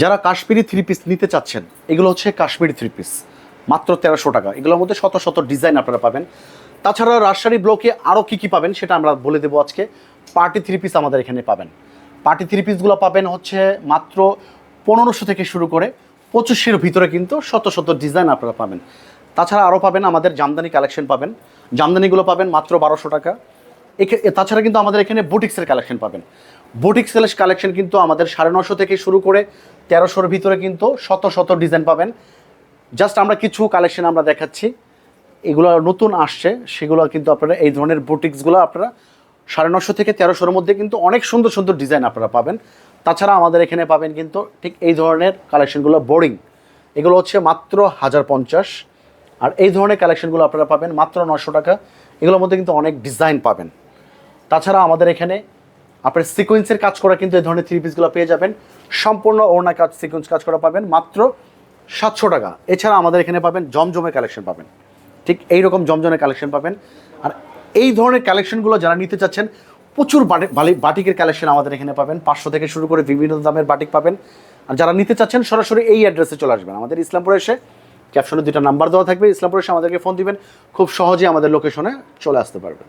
যারা Kashmiri three piece নিতে চাচ্ছেন, এগুলো হচ্ছে কাশ্মীরি থ্রি পিস মাত্র তেরোশো টাকা। এগুলোর মধ্যে শত শত ডিজাইন আপনারা পাবেন। তাছাড়া রাজশাহী ব্লকে আরও কী কী পাবেন সেটা আমরা বলে দেবো আজকে। পার্টি থ্রি পিস আমাদের এখানে পাবেন। পার্টি থ্রি পিসগুলো পাবেন হচ্ছে মাত্র পনেরোশো থেকে শুরু করে পঁচিশের ভিতরে কিন্তু শত শত ডিজাইন আপনারা পাবেন। তাছাড়া আরও পাবেন আমাদের জামদানি কালেকশন পাবেন। জামদানিগুলো পাবেন মাত্র বারোশো টাকা। তাছাড়া কিন্তু আমাদের এখানে বুটিক্সের কালেকশন পাবেন। বুটিক্সের কালেকশন কিন্তু আমাদের সাড়ে নশো থেকে শুরু করে তেরোশোর ভিতরে কিন্তু শত শত ডিজাইন পাবেন। জাস্ট আমরা কিছু কালেকশন আমরা দেখাচ্ছি। এগুলো নতুন আসছে, সেগুলো কিন্তু আপনারা এই ধরনের বুটিক্সগুলো আপনারা সাড়ে নশো থেকে তেরোশোর মধ্যে কিন্তু অনেক সুন্দর সুন্দর ডিজাইন আপনারা পাবেন। তাছাড়া আমাদের এখানে পাবেন কিন্তু ঠিক এই ধরনের কালেকশনগুলো বোরিং এগুলো হচ্ছে মাত্র হাজার পঞ্চাশ। আর এই ধরনের কালেকশনগুলো আপনারা পাবেন মাত্র নশো টাকা। এগুলোর মধ্যে কিন্তু অনেক ডিজাইন পাবেন। তাছাড়া আমাদের এখানে আপনার সিকোয়েন্সের কাজ করা কিন্তু এই ধরনের থ্রি পিসগুলো পেয়ে যাবেন। সম্পূর্ণ ওড়না কাজ সিকোয়েন্স কাজ করা পাবেন। মাত্র সাতশো টাকা। এছাড়া আমাদের এখানে পাবেন জমজমের কালেকশন পাবেন। ঠিক এই রকম জমজমের কালেকশন পাবেন। আর এই ধরনের কালেকশনগুলো যারা নিতে চাচ্ছেন, প্রচুর বাটি- বাটিকের কালেকশন আমাদের এখানে পাবেন। পাঁচশো থেকে শুরু করে বিভিন্ন দামের বাটিক পাবেন। আর যারা নিতে চাচ্ছেন, সরাসরি এই অ্যাড্রেসে চলে আসবেন। আমাদের ইসলামপুরে এসে ক্যাপশনে দুটা নাম্বার দেওয়া থাকবে। ইসলামপুরে এসে আমাদেরকে ফোন দিবেন। খুব সহজে আমাদের লোকেশনে চলে আসতে পারবেন।